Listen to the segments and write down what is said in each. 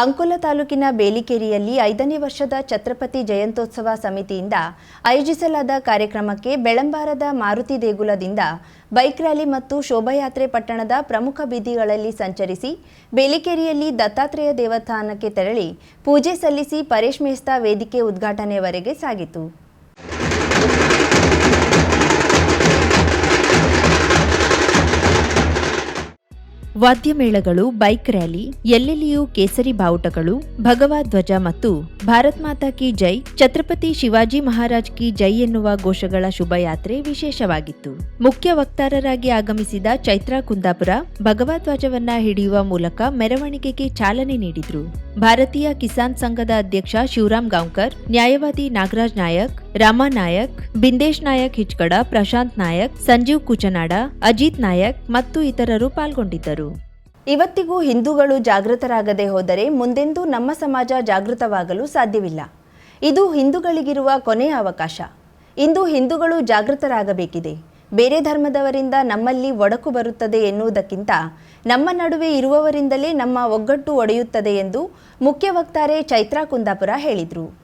ಅಂಕೋಲ ತಾಲೂಕಿನ ಬೇಲಿಕೇರಿಯಲ್ಲಿ ಐದನೇ ವರ್ಷದ ಛತ್ರಪತಿ ಜಯಂತೋತ್ಸವ ಸಮಿತಿಯಿಂದ ಆಯೋಜಿಸಲಾದ ಕಾರ್ಯಕ್ರಮಕ್ಕೆ ಬೆಳಂಬಾರದ ಮಾರುತಿ ದೇಗುಲದಿಂದ ಬೈಕ್ ರ್ಯಾಲಿ ಮತ್ತು ಶೋಭಾಯಾತ್ರೆ ಪಟ್ಟಣದ ಪ್ರಮುಖ ಬೀದಿಗಳಲ್ಲಿ ಸಂಚರಿಸಿ ಬೇಲಿಕೇರಿಯಲ್ಲಿ ದತ್ತಾತ್ರೇಯ ದೇವಸ್ಥಾನಕ್ಕೆ ತೆರಳಿ ಪೂಜೆ ಸಲ್ಲಿಸಿ ಪರೇಶ್ ಮೇಸ್ತಾ ವೇದಿಕೆ ಉದ್ಘಾಟನೆವರೆಗೆ ಸಾಗಿತು. ವಾದ್ಯಮೇಳಗಳು, ಬೈಕ್ ರ್ಯಾಲಿ, ಎಲ್ಲೆಲ್ಲಿಯೂ ಕೇಸರಿ ಬಾವುಟಗಳು, ಭಗವಾ ಧ್ವಜ ಮತ್ತು ಭಾರತ್ ಮಾತಾ ಕಿ ಜೈ, ಛತ್ರಪತಿ ಶಿವಾಜಿ ಮಹಾರಾಜ್ ಕಿ ಜೈ ಎನ್ನುವ ಘೋಷಗಳ ಶುಭಯಾತ್ರೆ ವಿಶೇಷವಾಗಿತ್ತು. ಮುಖ್ಯ ವಕ್ತಾರರಾಗಿ ಆಗಮಿಸಿದ ಚೈತ್ರಾ ಕುಂದಾಪುರ, ಭಗವಾ ಧ್ವಜವನ್ನ ಹಿಡಿಯುವ ಮೂಲಕ ಮೆರವಣಿಗೆಗೆ ಚಾಲನೆ ನೀಡಿದ್ರು. ಭಾರತೀಯ ಕಿಸಾನ್ ಸಂಘದ ಅಧ್ಯಕ್ಷ ಶಿವರಾಮ್ ಗಾಂವ್ಕರ್, ನ್ಯಾಯವಾದಿ ನಾಗರಾಜ್ ನಾಯಕ್ ರಾಮಾ ನಾಯಕ್, ಬಿಂದೇಶ್ ನಾಯಕ್ ಹಿಚ್ಕಡ, ಪ್ರಶಾಂತ್ ನಾಯಕ್, ಸಂಜೀವ್ ಕುಚನಾಡ, ಅಜಿತ್ ನಾಯಕ್ ಮತ್ತು ಇತರರು ಪಾಲ್ಗೊಂಡಿದ್ದರು. ಇವತ್ತಿಗೂ ಹಿಂದೂಗಳು ಜಾಗೃತರಾಗದೆ ಹೋದರೆ ಮುಂದೆಂದೂ ನಮ್ಮ ಸಮಾಜ ಜಾಗೃತವಾಗಲು ಸಾಧ್ಯವಿಲ್ಲ. ಇದು ಹಿಂದೂಗಳಿಗಿರುವ ಕೊನೆಯ ಅವಕಾಶ. ಇಂದು ಹಿಂದೂಗಳು ಜಾಗೃತರಾಗಬೇಕಿದೆ. ಬೇರೆ ಧರ್ಮದವರಿಂದ ನಮ್ಮಲ್ಲಿ ಒಡಕು ಬರುತ್ತದೆ ಎನ್ನುವುದಕ್ಕಿಂತ ನಮ್ಮ ನಡುವೆ ಇರುವವರಿಂದಲೇ ನಮ್ಮ ಒಗ್ಗಟ್ಟು ಒಡೆಯುತ್ತದೆ ಎಂದು ಮುಖ್ಯ ವಕ್ತಾರೆ ಚೈತ್ರಾ ಕುಂದಾಪುರ ಹೇಳಿದರು.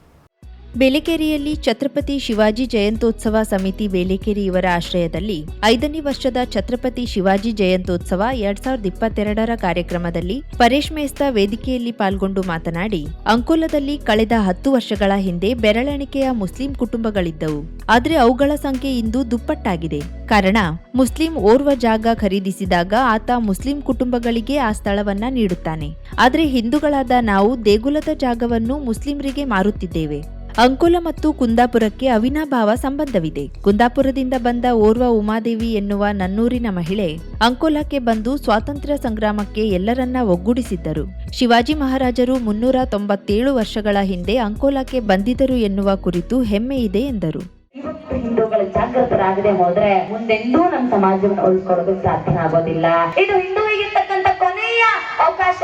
ಬೇಲೆಕೇರಿಯಲ್ಲಿ ಛತ್ರಪತಿ ಶಿವಾಜಿ ಜಯಂತ್ಯೋತ್ಸವ ಸಮಿತಿ ಬೇಲೆಕೇರಿ ಇವರ ಆಶ್ರಯದಲ್ಲಿ ಐದನೇ ವರ್ಷದ ಛತ್ರಪತಿ ಶಿವಾಜಿ ಜಯಂತ್ಯೋತ್ಸವ ಎರಡ್ ಸಾವಿರದ ಇಪ್ಪತ್ತೆರಡರ ಕಾರ್ಯಕ್ರಮದಲ್ಲಿ ಪರೇಶ್ ಮೇಸ್ತ ವೇದಿಕೆಯಲ್ಲಿ ಪಾಲ್ಗೊಂಡು ಮಾತನಾಡಿ, ಅಂಕೋಲದಲ್ಲಿ ಕಳೆದ ಹತ್ತು ವರ್ಷಗಳ ಹಿಂದೆ ಬೆರಳೆಣಿಕೆಯ ಮುಸ್ಲಿಂ ಕುಟುಂಬಗಳಿದ್ದವು. ಆದರೆ ಅವುಗಳ ಸಂಖ್ಯೆ ಇಂದು ದುಪ್ಪಟ್ಟಾಗಿದೆ. ಕಾರಣ, ಮುಸ್ಲಿಂ ಓರ್ವ ಜಾಗ ಖರೀದಿಸಿದಾಗ ಆತ ಮುಸ್ಲಿಂ ಕುಟುಂಬಗಳಿಗೆ ಆ ಸ್ಥಳವನ್ನ ನೀಡುತ್ತಾನೆ. ಆದರೆ ಹಿಂದೂಗಳಾದ ನಾವು ದೇಗುಲದ ಜಾಗವನ್ನು ಮುಸ್ಲಿಂರಿಗೆ ಮಾರುತ್ತಿದ್ದೇವೆ. ಅಂಕೋಲ ಮತ್ತು ಕುಂದಾಪುರಕ್ಕೆ ಅವಿನಾಭಾವ ಸಂಬಂಧವಿದೆ. ಕುಂದಾಪುರದಿಂದ ಬಂದ ಓರ್ವ ಉಮಾದೇವಿ ಎನ್ನುವ ನನ್ನೂರಿನ ಮಹಿಳೆ ಅಂಕೋಲಕ್ಕೆ ಬಂದು ಸ್ವಾತಂತ್ರ್ಯ ಸಂಗ್ರಾಮಕ್ಕೆ ಎಲ್ಲರನ್ನ ಒಗ್ಗೂಡಿಸಿದ್ದರು. ಶಿವಾಜಿ ಮಹಾರಾಜರು ಮುನ್ನೂರ ತೊಂಬತ್ತೇಳು ವರ್ಷಗಳ ಹಿಂದೆ ಅಂಕೋಲಕ್ಕೆ ಬಂದಿದ್ದರು ಎನ್ನುವ ಕುರಿತು ಹೆಮ್ಮೆ ಇದೆ ಎಂದರು. ಹಿಂದೂಗಳು ಜಾಗೃತರಾಗದೆ ಹೋದ್ರೆ ಮುಂದೆಂದೂ ನಮ್ಮ ಸಮಾಜವನ್ನು ಉಳಿಸ್ಕೊಳ್ಳೋದು ಸಾಧ್ಯ ಆಗೋದಿಲ್ಲ ಇದು ಹಿಂದೂವಿಗಿರ್ತಕ್ಕಂಥ ಕೊನೆಯ ಅವಕಾಶ.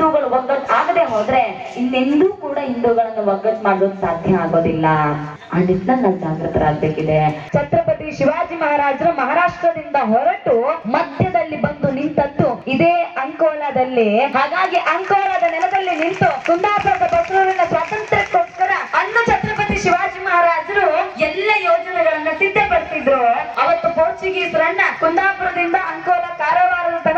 ಹಿಂದೂಗಳು ಒಗ್ಗಟ್ ಆಗದೆ ಹೋದ್ರೆ ಇನ್ನೆಂದೂ ಕೂಡ ಹಿಂದೂಗಳನ್ನು ಒಗ್ಗಟ್ಟು ಮಾಡೋದು ಸಾಧ್ಯ ಆಗೋದಿಲ್ಲ. ಆ ನಿಟ್ಟಿನಲ್ಲಿ ನಾವು ಜಾಗೃತರಾಗಬೇಕಿದೆ. ಛತ್ರಪತಿ ಶಿವಾಜಿ ಮಹಾರಾಜರು ಮಹಾರಾಷ್ಟ್ರದಿಂದ ಹೊರಟು ಮಧ್ಯದಲ್ಲಿ ಬಂದು ನಿಂತದ್ದು ಇದೇ ಅಂಕೋಲಾದಲ್ಲಿ. ಹಾಗಾಗಿ ಅಂಕೋಲಾದ ನೆಲದಲ್ಲಿ ನಿಂತು ಕುಂದಾಪುರದ ಬಸರೂರಿನ ಸ್ವಾತಂತ್ರ್ಯಕ್ಕೋಸ್ಕರ ಅಂದು ಛತ್ರಪತಿ ಶಿವಾಜಿ ಮಹಾರಾಜರು ಎಲ್ಲ ಯೋಜನೆಗಳನ್ನ ಸಿದ್ಧಪಡಿಸಿದ್ರು. ಅವತ್ತು ಪೋರ್ಚುಗೀಸರನ್ನ ಕುಂದಾಪುರದಿಂದ ಅಂಕೋಲ ಕಾರವಾರದ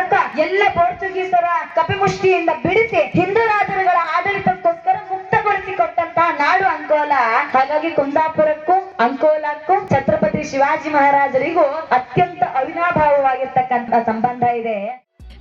ಎಲ್ಲ ಪೋರ್ಚುಗೀಸರ ಕಪಿಮುಷ್ಟಿಯಿಂದ ಬಿಡಿಸಿ ಹಿಂದೂ ರಾಜರುಗಳ ಆಡಳಿತಕ್ಕೋಸ್ಕರ ಮುಕ್ತಗೊಳಿಸಿಕೊಟ್ಟಂತಹ ನಾಡು ಅಂಕೋಲಾ. ಹಾಗಾಗಿ ಕುಂದಾಪುರಕ್ಕೂ, ಅಂಕೋಲಾಕ್ಕೂ ಛತ್ರಪತಿ ಶಿವಾಜಿ ಮಹಾರಾಜರಿಗೂ ಅತ್ಯಂತ ಅವಿನಾಭಾವವಾಗಿರ್ತಕ್ಕಂತಹ ಸಂಬಂಧ ಇದೆ.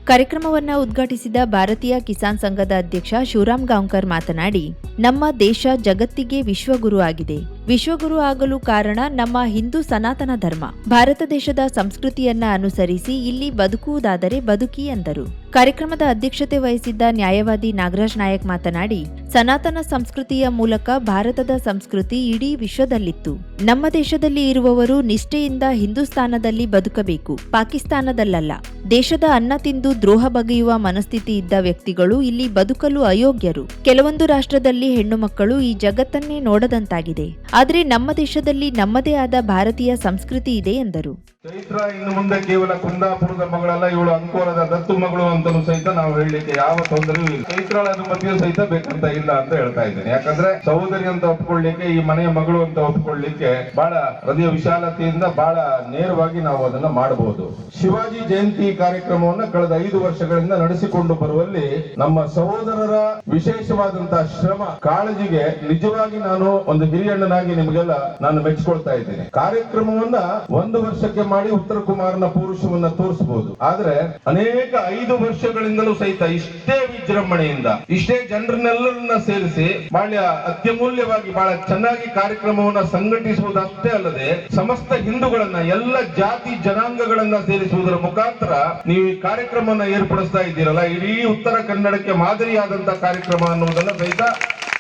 ಕಾರ್ಯಕ್ರಮವನ್ನು ಉದ್ಘಾಟಿಸಿದ ಭಾರತೀಯ ಕಿಸಾನ್ ಸಂಘದ ಅಧ್ಯಕ್ಷ ಶಿವರಾಮ್ ಗಾಂವ್ಕರ್ ಮಾತನಾಡಿ, ನಮ್ಮ ದೇಶ ಜಗತ್ತಿಗೆ ವಿಶ್ವಗುರು ಆಗಿದೆ. ವಿಶ್ವಗುರು ಆಗಲು ಕಾರಣ ನಮ್ಮ ಹಿಂದೂ ಸನಾತನ ಧರ್ಮ. ಭಾರತ ದೇಶದ ಸಂಸ್ಕೃತಿಯನ್ನ ಅನುಸರಿಸಿ ಇಲ್ಲಿ ಬದುಕುವುದಾದರೆ ಬದುಕಿ ಎಂದರು ಕಾರ್ಯಕ್ರಮದ ಅಧ್ಯಕ್ಷತೆ ವಹಿಸಿದ್ದ ನ್ಯಾಯವಾದಿ ನಾಗರಾಜ್ ನಾಯಕ್ ಮಾತನಾಡಿ, ಸನಾತನ ಸಂಸ್ಕೃತಿಯ ಮೂಲಕ ಭಾರತದ ಸಂಸ್ಕೃತಿ ಇಡೀ ವಿಶ್ವದಲ್ಲಿತ್ತು. ನಮ್ಮ ದೇಶದಲ್ಲಿ ಇರುವವರು ನಿಷ್ಠೆಯಿಂದ ಹಿಂದೂಸ್ತಾನದಲ್ಲಿ ಬದುಕಬೇಕು, ಪಾಕಿಸ್ತಾನದಲ್ಲಲ್ಲ. ದೇಶದ ಅನ್ನ ತಿಂದು ದ್ರೋಹ ಬಗೆಯುವ ಮನಸ್ಥಿತಿ ಇದ್ದ ವ್ಯಕ್ತಿಗಳು ಇಲ್ಲಿ ಬದುಕಲು ಅಯೋಗ್ಯರು. ಕೆಲವೊಂದು ರಾಷ್ಟ್ರದಲ್ಲಿ ಹೆಣ್ಣು ಮಕ್ಕಳು ಈ ಜಗತ್ತನ್ನೇ ನೋಡದಂತಾಗಿದೆ. ಆದರೆ ನಮ್ಮ ದೇಶದಲ್ಲಿ ನಮ್ಮದೇ ಆದ ಭಾರತೀಯ ಸಂಸ್ಕೃತಿ ಇದೆ ಎಂದರು. ಚೈತ್ರ ಇನ್ನು ಮುಂದೆ ಕೇವಲ ಕುಂದಾಪುರದ ಮಗಳಲ್ಲ, ಇವಳು ಅಂಕೋಲದ ದತ್ತು ಮಗಳು ಅಂತಲೂ ಸಹಿತ ನಾವು ಹೇಳಲಿಕ್ಕೆ ಯಾವ ತೊಂದರೆಯೂ ಇಲ್ಲ. ಚೈತ್ರಳ ಅನುಮತಿಯೂ ಸಹಿತ ಬೇಕಂತ ಇಲ್ಲ ಅಂತ ಹೇಳ್ತಾ ಇದ್ದೇನೆ. ಯಾಕಂದ್ರೆ ಸಹೋದರಿ ಅಂತ ಒಪ್ಕೊಳ್ಳಿಕ್ಕೆ, ಈ ಮನೆಯ ಮಗಳು ಅಂತ ಒಪ್ಕೊಳ್ಳಿಕ್ಕೆ ಬಹಳ ಹೃದಯ ವಿಶಾಲತೆಯಿಂದ ಬಹಳ ನೇರವಾಗಿ ನಾವು ಅದನ್ನ ಮಾಡಬಹುದು. ಶಿವಾಜಿ ಜಯಂತಿ ಕಾರ್ಯಕ್ರಮವನ್ನ ಕಳೆದ ಐದು ವರ್ಷಗಳಿಂದ ನಡೆಸಿಕೊಂಡು ಬರುವಲ್ಲಿ ನಮ್ಮ ಸಹೋದರರ ವಿಶೇಷವಾದಂತಹ ಶ್ರಮ, ಕಾಳಜಿಗೆ ನಿಜವಾಗಿ ನಾನು ಒಂದು ಹಿರಿಯಣ್ಣನಾಗಿ ನಿಮಗೆಲ್ಲ ನಾನು ಮೆಚ್ಚಿಕೊಳ್ತಾ ಇದ್ದೇನೆ. ಕಾರ್ಯಕ್ರಮವನ್ನ ಒಂದು ವರ್ಷಕ್ಕೆ ಮಾಡಿ ಉತ್ತರ ಕುಮಾರನ ಪುರುಷವನ್ನ ತೋರಿಸಬಹುದು ಆದ್ರೆ ಅನೇಕ ಐದು ವರ್ಷಗಳಿಂದಲೂ ಸಹಿತ ಇಷ್ಟೇ ವಿಜೃಂಭಣೆಯಿಂದ, ಇಷ್ಟೇ ಜನರನ್ನೆಲ್ಲರನ್ನ ಸೇರಿಸಿ ಬಹಳ ಅತ್ಯಮೂಲ್ಯವಾಗಿ ಬಹಳ ಚೆನ್ನಾಗಿ ಕಾರ್ಯಕ್ರಮವನ್ನ ಸಂಘಟಿಸುವುದಷ್ಟೇ ಅಲ್ಲದೆ ಸಮಸ್ತ ಹಿಂದೂಗಳನ್ನ, ಎಲ್ಲ ಜಾತಿ ಜನಾಂಗಗಳನ್ನ ಸೇರಿಸುವುದರ ಮುಖಾಂತರ ನೀವು ಈ ಕಾರ್ಯಕ್ರಮವನ್ನ ಏರ್ಪಡಿಸ್ತಾ ಇದ್ದೀರಲ್ಲ, ಇಡೀ ಉತ್ತರ ಕನ್ನಡಕ್ಕೆ ಮಾದರಿಯಾದಂತ ಕಾರ್ಯಕ್ರಮ ಅನ್ನುವುದನ್ನ ಸಹಿತ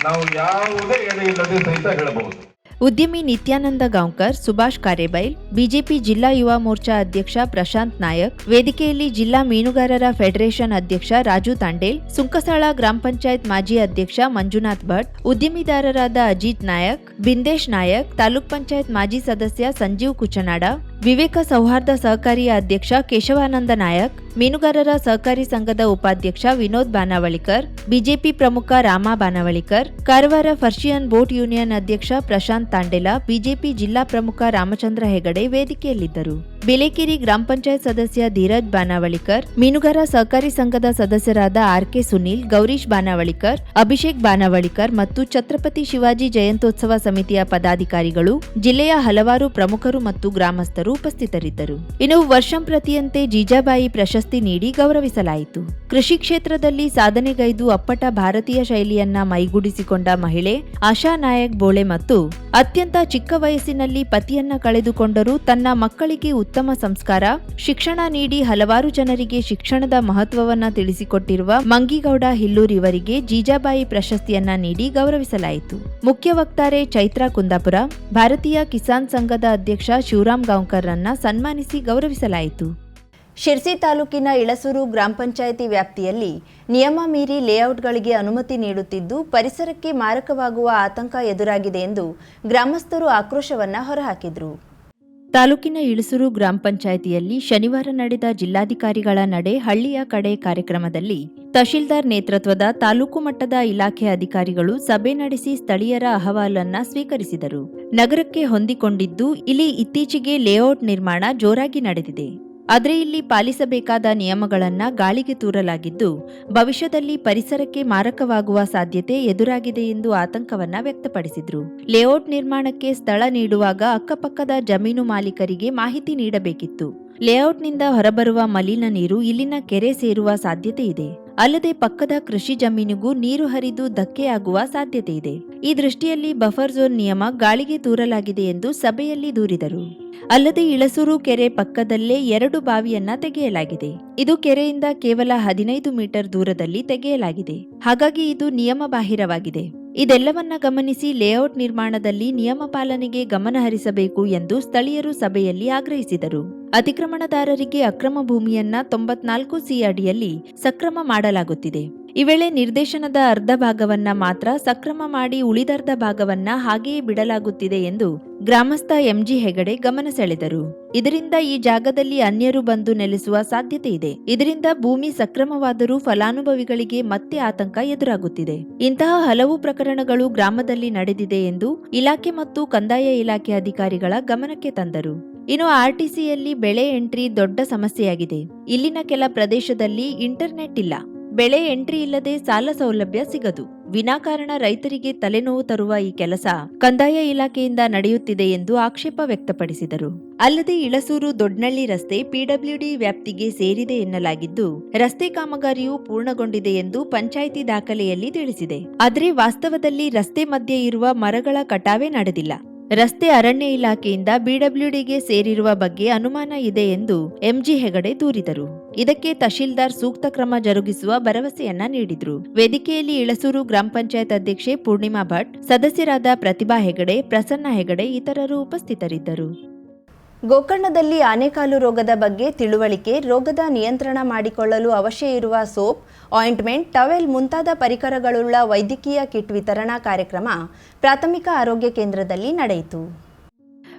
ನಾವು ಯಾವುದೇ ಎಡೆ ಇಲ್ಲದೆ ಸಹಿತ ಹೇಳಬಹುದು. ಉದ್ಯಮಿ ನಿತ್ಯಾನಂದ ಗಾಂವ್ಕರ್, ಸುಭಾಷ್ ಕಾರೇಬೈಲ್, ಬಿಜೆಪಿ ಜಿಲ್ಲಾ ಯುವ ಮೋರ್ಚಾ ಅಧ್ಯಕ್ಷ ಪ್ರಶಾಂತ್ ನಾಯಕ್, ವೇದಿಕೆಯಲ್ಲಿ ಜಿಲ್ಲಾ ಮೀನುಗಾರರ ಫೆಡರೇಷನ್ ಅಧ್ಯಕ್ಷ ರಾಜು ತಾಂಡೇಲ್, ಸುಂಕಸಾಳ ಗ್ರಾಮ ಪಂಚಾಯತ್ ಮಾಜಿ ಅಧ್ಯಕ್ಷ ಮಂಜುನಾಥ್ ಭಟ್, ಉದ್ಯಮಿದಾರರಾದ ಅಜಿತ್ ನಾಯಕ್, ಬಿಂದೇಶ್ ನಾಯಕ್, ತಾಲೂಕ್ ಪಂಚಾಯತ್ ಮಾಜಿ ಸದಸ್ಯ ಸಂಜೀವ್ ಕುಚನಾಡ ವಿವೇಕ ಸೌಹಾರ್ದ ಸಹಕಾರಿಯ ಅಧ್ಯಕ್ಷ ಕೇಶವಾನಂದ ನಾಯಕ್, ಮೀನುಗಾರರ ಸಹಕಾರಿ ಸಂಘದ ಉಪಾಧ್ಯಕ್ಷ ವಿನೋದ್ ಬಾನಾವಳಿಕರ್, ಬಿಜೆಪಿ ಪ್ರಮುಖ Rama Banavalikar, Karwar purse seine boat union ಅಧ್ಯಕ್ಷ ಪ್ರಶಾಂತ್ ತಾಂಡೆಲ, ಬಿಜೆಪಿ ಜಿಲ್ಲಾ ಪ್ರಮುಖ ರಾಮಚಂದ್ರ ಹೆಗಡೆ ವೇದಿಕೆಯಲ್ಲಿದ್ದರು. ಬಿಲೇಕೇರಿ ಗ್ರಾಮ ಪಂಚಾಯತ್ ಸದಸ್ಯ ಧೀರಜ್ ಬಾನಾವಳಿಕರ್, ಮೀನುಗಾರ ಸಹಕಾರಿ ಸಂಘದ ಸದಸ್ಯರಾದ ಆರ್ ಕೆ ಸುನೀಲ್, ಗೌರೀಶ್ ಬಾನಾವಳಿಕರ್, ಅಭಿಷೇಕ್ ಬಾನಾವಳಿಕರ್ ಮತ್ತು ಛತ್ರಪತಿ ಶಿವಾಜಿ ಜಯಂತ್ಯೋತ್ಸವ ಸಮಿತಿಯ ಪದಾಧಿಕಾರಿಗಳು, ಜಿಲ್ಲೆಯ ಹಲವಾರು ಪ್ರಮುಖರು ಮತ್ತು ಗ್ರಾಮಸ್ಥರು ಉಪಸ್ಥಿತರಿದ್ದರು ಇನ್ನು ವರ್ಷಂ ಪ್ರತಿಯಂತೆ ಜೀಜಾಬಾಯಿ ಪ್ರಶಸ್ತಿ ನೀಡಿ ಗೌರವಿಸಲಾಯಿತು. ಕೃಷಿ ಕ್ಷೇತ್ರದಲ್ಲಿ ಸಾಧನೆಗೈದು ಅಪ್ಪಟ ಭಾರತೀಯ ಶೈಲಿಯನ್ನ ಮೈಗೂಡಿಸಿಕೊಂಡ ಮಹಿಳೆ ಆಶಾ ನಾಯಕ್ ಬೋಳೆ ಮತ್ತು ಅತ್ಯಂತ ಚಿಕ್ಕ ವಯಸ್ಸಿನಲ್ಲಿ ಪತಿಯನ್ನ ಕಳೆದುಕೊಂಡರೂ ತನ್ನ ಮಕ್ಕಳಿಗೆ ಉತ್ತಮ ಸಂಸ್ಕಾರ, ಶಿಕ್ಷಣ ನೀಡಿ ಹಲವಾರು ಜನರಿಗೆ ಶಿಕ್ಷಣದ ಮಹತ್ವವನ್ನ ತಿಳಿಸಿಕೊಟ್ಟಿರುವ ಮಂಗಿಗೌಡ ಹಿಲ್ಲೂರ್ ಇವರಿಗೆ ಜೀಜಾಬಾಯಿ ಪ್ರಶಸ್ತಿಯನ್ನ ನೀಡಿ ಗೌರವಿಸಲಾಯಿತು. ಮುಖ್ಯ ವಕ್ತಾರೆ ಚೈತ್ರಾ ಕುಂದಾಪುರ, ಭಾರತೀಯ ಕಿಸಾನ್ ಸಂಘದ ಅಧ್ಯಕ್ಷ ಶಿವರಾಮ್ ಗಾಂವ್ಕರ್ರನ್ನ ಸನ್ಮಾನಿಸಿ ಗೌರವಿಸಲಾಯಿತು. ಶಿರ್ಸಿ ತಾಲೂಕಿನ ಇಳಸೂರು ಗ್ರಾಮ ಪಂಚಾಯಿತಿ ವ್ಯಾಪ್ತಿಯಲ್ಲಿ ನಿಯಮ ಮೀರಿ ಲೇಔಟ್ಗಳಿಗೆ ಅನುಮತಿ ನೀಡುತ್ತಿದ್ದು, ಪರಿಸರಕ್ಕೆ ಮಾರಕವಾಗುವ ಆತಂಕ ಎದುರಾಗಿದೆ ಎಂದು ಗ್ರಾಮಸ್ಥರು ಆಕ್ರೋಶವನ್ನ ಹೊರಹಾಕಿದರು. ತಾಲೂಕಿನ ಇಳಸೂರು ಗ್ರಾಮ ಪಂಚಾಯಿತಿಯಲ್ಲಿ ಶನಿವಾರ ನಡೆದ ಜಿಲ್ಲಾಧಿಕಾರಿಗಳ ನಡೆ ಹಳ್ಳಿಯ ಕಡೆ ಕಾರ್ಯಕ್ರಮದಲ್ಲಿ ತಹಶೀಲ್ದಾರ್ ನೇತೃತ್ವದ ತಾಲೂಕು ಮಟ್ಟದ ಇಲಾಖೆ ಅಧಿಕಾರಿಗಳು ಸಭೆ ನಡೆಸಿ ಸ್ಥಳೀಯರ ಅಹವಾಲನ್ನ ಸ್ವೀಕರಿಸಿದರು. ನಗರಕ್ಕೆ ಹೊಂದಿಕೊಂಡಿದ್ದು ಇಲ್ಲಿ ಇತ್ತೀಚೆಗೆ ಲೇಔಟ್ ನಿರ್ಮಾಣ ಜೋರಾಗಿ ನಡೆದಿದೆ. ಆದರೆ ಇಲ್ಲಿ ಪಾಲಿಸಬೇಕಾದ ನಿಯಮಗಳನ್ನು ಗಾಳಿಗೆ ತೂರಲಾಗಿದ್ದು, ಭವಿಷ್ಯದಲ್ಲಿ ಪರಿಸರಕ್ಕೆ ಮಾರಕವಾಗುವ ಸಾಧ್ಯತೆ ಎದುರಾಗಿದೆ ಎಂದು ಆತಂಕವನ್ನ ವ್ಯಕ್ತಪಡಿಸಿದ್ರು. ಲೇಔಟ್ ನಿರ್ಮಾಣಕ್ಕೆ ಸ್ಥಳ ನೀಡುವಾಗ ಅಕ್ಕಪಕ್ಕದ ಜಮೀನು ಮಾಲೀಕರಿಗೆ ಮಾಹಿತಿ ನೀಡಬೇಕಿತ್ತು. ಲೇಔಟ್ನಿಂದ ಹೊರಬರುವ ಮಲಿನ ನೀರು ಇಲ್ಲಿನ ಕೆರೆ ಸೇರುವ ಸಾಧ್ಯತೆ ಇದೆ. ಅಲ್ಲದೆ ಪಕ್ಕದ ಕೃಷಿ ಜಮೀನಿಗೂ ನೀರು ಹರಿದು ಧಕ್ಕೆಯಾಗುವ ಸಾಧ್ಯತೆ ಇದೆ. ಈ ದೃಷ್ಟಿಯಲ್ಲಿ ಬಫರ್ ಝೋನ್ ನಿಯಮ ಗಾಳಿಗೆ ತೂರಲಾಗಿದೆ ಎಂದು ಸಭೆಯಲ್ಲಿ ದೂರಿದರು. ಅಲ್ಲದೆ ಇಳಸೂರು ಕೆರೆ ಪಕ್ಕದಲ್ಲೇ ಎರಡು ಬಾವಿಯನ್ನ ತೆಗೆಯಲಾಗಿದೆ. ಇದು ಕೆರೆಯಿಂದ ಕೇವಲ ಹದಿನೈದು ಮೀಟರ್ ದೂರದಲ್ಲಿ ತೆಗೆಯಲಾಗಿದೆ. ಹಾಗಾಗಿ ಇದು ನಿಯಮ ಬಾಹಿರವಾಗಿದೆ ಇದೆಲ್ಲವನ್ನ ಗಮನಿಸಿ ಲೇಔಟ್ ನಿರ್ಮಾಣದಲ್ಲಿ ನಿಯಮ ಪಾಲನೆಗೆ ಗಮನ ಹರಿಸಬೇಕು ಎಂದು ಸ್ಥಳೀಯರು ಸಭೆಯಲ್ಲಿ ಆಗ್ರಹಿಸಿದರು. ಅತಿಕ್ರಮಣದಾರರಿಗೆ ಅಕ್ರಮ ಭೂಮಿಯನ್ನ ತೊಂಬತ್ನಾಲ್ಕು ಸಿ ಅಡಿಯಲ್ಲಿ ಸಕ್ರಮ ಮಾಡಲಾಗುತ್ತಿದೆ. ಈ ವೇಳೆ ನಿರ್ದೇಶನದ ಅರ್ಧ ಭಾಗವನ್ನ ಮಾತ್ರ ಸಕ್ರಮ ಮಾಡಿ ಉಳಿದರ್ಧ ಭಾಗವನ್ನ ಹಾಗೆಯೇ ಬಿಡಲಾಗುತ್ತಿದೆ ಎಂದು ಗ್ರಾಮಸ್ಥ ಎಂಜಿ ಹೆಗಡೆ ಗಮನ ಸೆಳೆದರು. ಇದರಿಂದ ಈ ಜಾಗದಲ್ಲಿ ಅನ್ಯರು ಬಂದು ನೆಲೆಸುವ ಸಾಧ್ಯತೆ ಇದೆ. ಇದರಿಂದ ಭೂಮಿ ಸಕ್ರಮವಾದರೂ ಫಲಾನುಭವಿಗಳಿಗೆ ಮತ್ತೆ ಆತಂಕ ಎದುರಾಗುತ್ತಿದೆ. ಇಂತಹ ಹಲವು ಪ್ರಕರಣಗಳು ಗ್ರಾಮದಲ್ಲಿ ನಡೆದಿದೆ ಎಂದು ಇಲಾಖೆ ಮತ್ತು ಕಂದಾಯ ಇಲಾಖೆ ಅಧಿಕಾರಿಗಳ ಗಮನಕ್ಕೆ ತಂದರು. ಇನ್ನು ಆರ್ಟಿಸಿಯಲ್ಲಿ ಬೆಳೆ ಎಂಟ್ರಿ ದೊಡ್ಡ ಸಮಸ್ಯೆಯಾಗಿದೆ. ಇಲ್ಲಿನ ಕೆಲ ಪ್ರದೇಶದಲ್ಲಿ ಇಂಟರ್ನೆಟ್ ಇಲ್ಲ. ಬೆಳೆ ಎಂಟ್ರಿ ಇಲ್ಲದೆ ಸಾಲ ಸೌಲಭ್ಯ ಸಿಗದು. ವಿನಾಕಾರಣ ರೈತರಿಗೆ ತಲೆನೋವು ತರುವ ಈ ಕೆಲಸ ಕಂದಾಯ ಇಲಾಖೆಯಿಂದ ನಡೆಯುತ್ತಿದೆ ಎಂದು ಆಕ್ಷೇಪ ವ್ಯಕ್ತಪಡಿಸಿದರು. ಅಲ್ಲದೆ ಇಳಸೂರು ದೊಡ್ನಳ್ಳಿ ರಸ್ತೆ ಪಿಡಬ್ಲ್ಯೂಡಿ ವ್ಯಾಪ್ತಿಗೆ ಸೇರಿದೆ ಎನ್ನಲಾಗಿದ್ದು, ರಸ್ತೆ ಕಾಮಗಾರಿಯು ಪೂರ್ಣಗೊಂಡಿದೆ ಎಂದು ಪಂಚಾಯಿತಿ ದಾಖಲೆಯಲ್ಲಿ ತಿಳಿಸಿದೆ. ಆದರೆ ವಾಸ್ತವದಲ್ಲಿ ರಸ್ತೆ ಮಧ್ಯೆ ಇರುವ ಮರಗಳ ಕಟಾವೇ ನಡೆದಿಲ್ಲ. ರಸ್ತೆ ಅರಣ್ಯ ಇಲಾಖೆಯಿಂದ ಬಿಡಬ್ಲ್ಯೂಡಿಗೆ ಸೇರಿರುವ ಬಗ್ಗೆ ಅನುಮಾನ ಇದೆ ಎಂದು ಎಂಜಿ ಹೆಗಡೆ ದೂರಿದರು. ಇದಕ್ಕೆ ತಹಶೀಲ್ದಾರ್ ಸೂಕ್ತ ಕ್ರಮ ಜರುಗಿಸುವ ಭರವಸೆಯನ್ನ ನೀಡಿದ್ರು. ವೇದಿಕೆಯಲ್ಲಿ ಇಳಸೂರು ಗ್ರಾಮ ಪಂಚಾಯತ್ ಅಧ್ಯಕ್ಷೆ ಪೂರ್ಣಿಮಾ ಭಟ್, ಸದಸ್ಯರಾದ ಪ್ರತಿಭಾ ಹೆಗಡೆ, ಪ್ರಸನ್ನ ಹೆಗಡೆ ಇತರರು ಉಪಸ್ಥಿತರಿದ್ದರು. ಗೋಕರ್ಣದಲ್ಲಿ ಆನೆಕಾಲು ರೋಗದ ಬಗ್ಗೆ ತಿಳುವಳಿಕೆ, ರೋಗದ ನಿಯಂತ್ರಣ ಮಾಡಿಕೊಳ್ಳಲು ಅವಶ್ಯ ಇರುವ ಸೋಪ್, ಆಯಿಂಟ್ಮೆಂಟ್, ಟವೆಲ್ ಮುಂತಾದ ಪರಿಕರಗಳುಳ್ಳ ವೈದ್ಯಕೀಯ ಕಿಟ್ ವಿತರಣಾ ಕಾರ್ಯಕ್ರಮ ಪ್ರಾಥಮಿಕ ಆರೋಗ್ಯ ಕೇಂದ್ರದಲ್ಲಿ ನಡೆಯಿತು.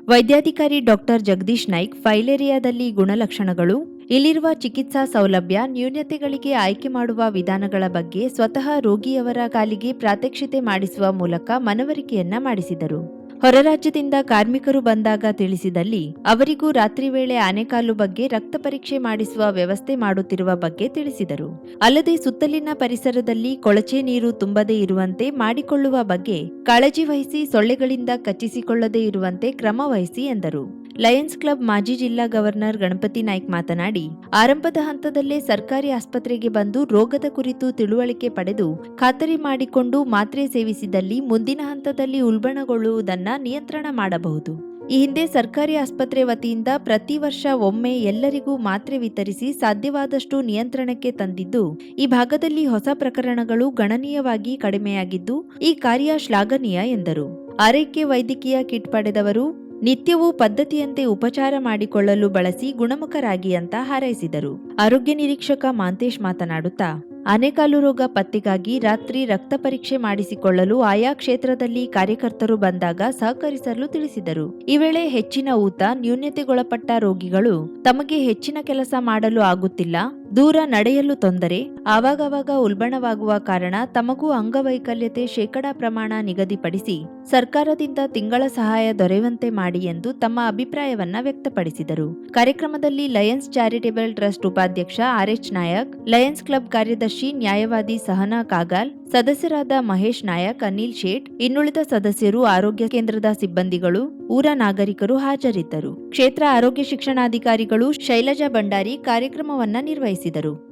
ವೈದ್ಯಾಧಿಕಾರಿ ಡಾಕ್ಟರ್ ಜಗದೀಶ್ ನಾಯ್ಕ್ ಫೈಲೇರಿಯಾದಲ್ಲಿ ಗುಣಲಕ್ಷಣಗಳು, ಇಲ್ಲಿರುವ ಚಿಕಿತ್ಸಾ ಸೌಲಭ್ಯ, ನ್ಯೂನತೆಗಳಿಗೆ ಆಯ್ಕೆ ಮಾಡುವ ವಿಧಾನಗಳ ಬಗ್ಗೆ ಸ್ವತಃ ರೋಗಿಯವರ ಕಾಲಿಗೆ ಪ್ರಾತ್ಯಕ್ಷಿತೆ ಮಾಡಿಸುವ ಮೂಲಕ ಮನವರಿಕೆಯನ್ನ ಮಾಡಿಸಿದರು. ಹೊರ ರಾಜ್ಯದಿಂದ ಕಾರ್ಮಿಕರು ಬಂದಾಗ ತಿಳಿಸಿದಲ್ಲಿ, ಅವರಿಗೂ ರಾತ್ರಿ ವೇಳೆ ಆನೆಕಾಲು ಬಗ್ಗೆ ರಕ್ತ ಪರೀಕ್ಷೆ ಮಾಡಿಸುವ ವ್ಯವಸ್ಥೆ ಮಾಡುತ್ತಿರುವ ಬಗ್ಗೆ ತಿಳಿಸಿದರು. ಅಲ್ಲದೆ ಸುತ್ತಲಿನ ಪರಿಸರದಲ್ಲಿ ಕೊಳಚೆ ನೀರು ತುಂಬದೇ ಇರುವಂತೆ ಮಾಡಿಕೊಳ್ಳುವ ಬಗ್ಗೆ ಕಾಳಜಿ ವಹಿಸಿ ಸೊಳ್ಳೆಗಳಿಂದ ಕಚ್ಚಿಸಿಕೊಳ್ಳದೇ ಇರುವಂತೆ ಕ್ರಮ ವಹಿಸಿ ಎಂದರು. ಲಯನ್ಸ್ ಕ್ಲಬ್ ಮಾಜಿ ಜಿಲ್ಲಾ ಗವರ್ನರ್ ಗಣಪತಿ ನಾಯ್ಕ್ ಮಾತನಾಡಿ, ಆರಂಭದ ಹಂತದಲ್ಲೇ ಸರ್ಕಾರಿ ಆಸ್ಪತ್ರೆಗೆ ಬಂದು ರೋಗದ ಕುರಿತು ತಿಳುವಳಿಕೆ ಪಡೆದು ಖಾತರಿ ಮಾಡಿಕೊಂಡು ಮಾತ್ರೆ ಸೇವಿಸಿದಲ್ಲಿ ಮುಂದಿನ ಹಂತದಲ್ಲಿ ಉಲ್ಬಣಗೊಳ್ಳುವುದನ್ನ ನಿಯಂತ್ರಣ ಮಾಡಬಹುದು. ಈ ಹಿಂದೆ ಸರ್ಕಾರಿ ಆಸ್ಪತ್ರೆ ವತಿಯಿಂದ ಪ್ರತಿ ವರ್ಷ ಒಮ್ಮೆ ಎಲ್ಲರಿಗೂ ಮಾತ್ರೆ ವಿತರಿಸಿ ಸಾಧ್ಯವಾದಷ್ಟು ನಿಯಂತ್ರಣಕ್ಕೆ ತಂದಿದ್ದು, ಈ ಭಾಗದಲ್ಲಿ ಹೊಸ ಪ್ರಕರಣಗಳು ಗಣನೀಯವಾಗಿ ಕಡಿಮೆಯಾಗಿದ್ದು, ಈ ಕಾರ್ಯ ಶ್ಲಾಘನೀಯ ಎಂದರು. ಆರೈಕೆ ವೈದ್ಯಕೀಯ ಕಿಟ್ ಪಡೆದವರು ನಿತ್ಯವೂ ಪದ್ಧತಿಯಂತೆ ಉಪಚಾರ ಮಾಡಿಕೊಳ್ಳಲು ಬಳಸಿ ಗುಣಮುಖರಾಗಿ ಅಂತ ಹಾರೈಸಿದರು. ಆರೋಗ್ಯ ನಿರೀಕ್ಷಕ ಮಾಂತೇಶ್ ಮಾತನಾಡುತ್ತಾ ಆನೆಕಾಲು ರೋಗ ಪತ್ತೆಗಾಗಿ ರಾತ್ರಿ ರಕ್ತ ಪರೀಕ್ಷೆ ಮಾಡಿಸಿಕೊಳ್ಳಲು ಆಯಾ ಕ್ಷೇತ್ರದಲ್ಲಿ ಕಾರ್ಯಕರ್ತರು ಬಂದಾಗ ಸಹಕರಿಸಲು ತಿಳಿಸಿದರು. ಈ ವೇಳೆ ಹೆಚ್ಚಿನ ಊತ ನ್ಯೂನ್ಯತೆಗೊಳಪಟ್ಟ ರೋಗಿಗಳು ತಮಗೆ ಹೆಚ್ಚಿನ ಕೆಲಸ ಮಾಡಲು ಆಗುತ್ತಿಲ್ಲ. ದೂರ ನಡೆಯಲು ತೊಂದರೆ, ಆವಾಗವಾಗ ಉಲ್ಬಣವಾಗುವ ಕಾರಣ ತಮಗೂ ಅಂಗವೈಕಲ್ಯತೆ ಶೇಕಡಾ ಪ್ರಮಾಣ ನಿಗದಿಪಡಿಸಿ ಸರ್ಕಾರದಿಂದ ತಿಂಗಳ ಸಹಾಯ ದೊರೆಯುವಂತೆ ಮಾಡಿ ಎಂದು ತಮ್ಮ ಅಭಿಪ್ರಾಯವನ್ನ ವ್ಯಕ್ತಪಡಿಸಿದರು. ಕಾರ್ಯಕ್ರಮದಲ್ಲಿ ಲಯನ್ಸ್ ಚಾರಿಟೇಬಲ್ ಟ್ರಸ್ಟ್ ಉಪಾಧ್ಯಕ್ಷ R H Nayak, Lions Club ಕಾರ್ಯದರ್ಶಿ ನ್ಯಾಯವಾದಿ ಸಹನಾ ಕಾಗಾಲ್ ಸದಸ್ಯರಾದ ಮಹೇಶ್ ನಾಯಕ್, ಅನಿಲ್ ಶೇಟ್, ಇನ್ನುಳಿದ ಸದಸ್ಯರು, ಆರೋಗ್ಯ ಕೇಂದ್ರದ ಸಿಬ್ಬಂದಿಗಳು, ಊರ ನಾಗರಿಕರು ಹಾಜರಿದ್ದರು. ಕ್ಷೇತ್ರ ಆರೋಗ್ಯ ಶಿಕ್ಷಣಾಧಿಕಾರಿಗಳು ಶೈಲಜಾ ಭಂಡಾರಿ ಕಾರ್ಯಕ್ರಮವನ್ನ ನಿರ್ವಹಿಸಿದರು.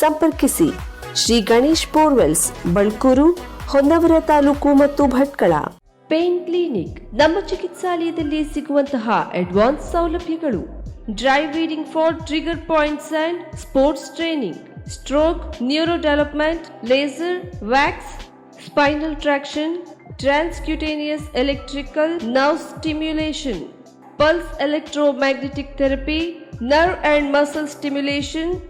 ಸಂಪರ್ಕಿಸಿ. ಶ್ರೀ ಗಣೇಶ್ ಬೋರ್ವೆಲ್ಸ್ ಬಳ್ಕೂರು ಹೊನ್ನವರ ತಾಲೂಕು ಮತ್ತು ಭಟ್ಕಳ. ಪೇನ್ ಕ್ಲಿನಿಕ್ ನಮ್ಮ ಚಿಕಿತ್ಸಾಲಯದಲ್ಲಿ ಸಿಗುವಂತಹ ಅಡ್ವಾನ್ಸ್ ಸೌಲಭ್ಯಗಳು. Dry reading for trigger points and sports training. Stroke neuro development laser wax spinal traction transcutaneous electrical nerve stimulation. Pulse electromagnetic therapy nerve and muscle stimulation,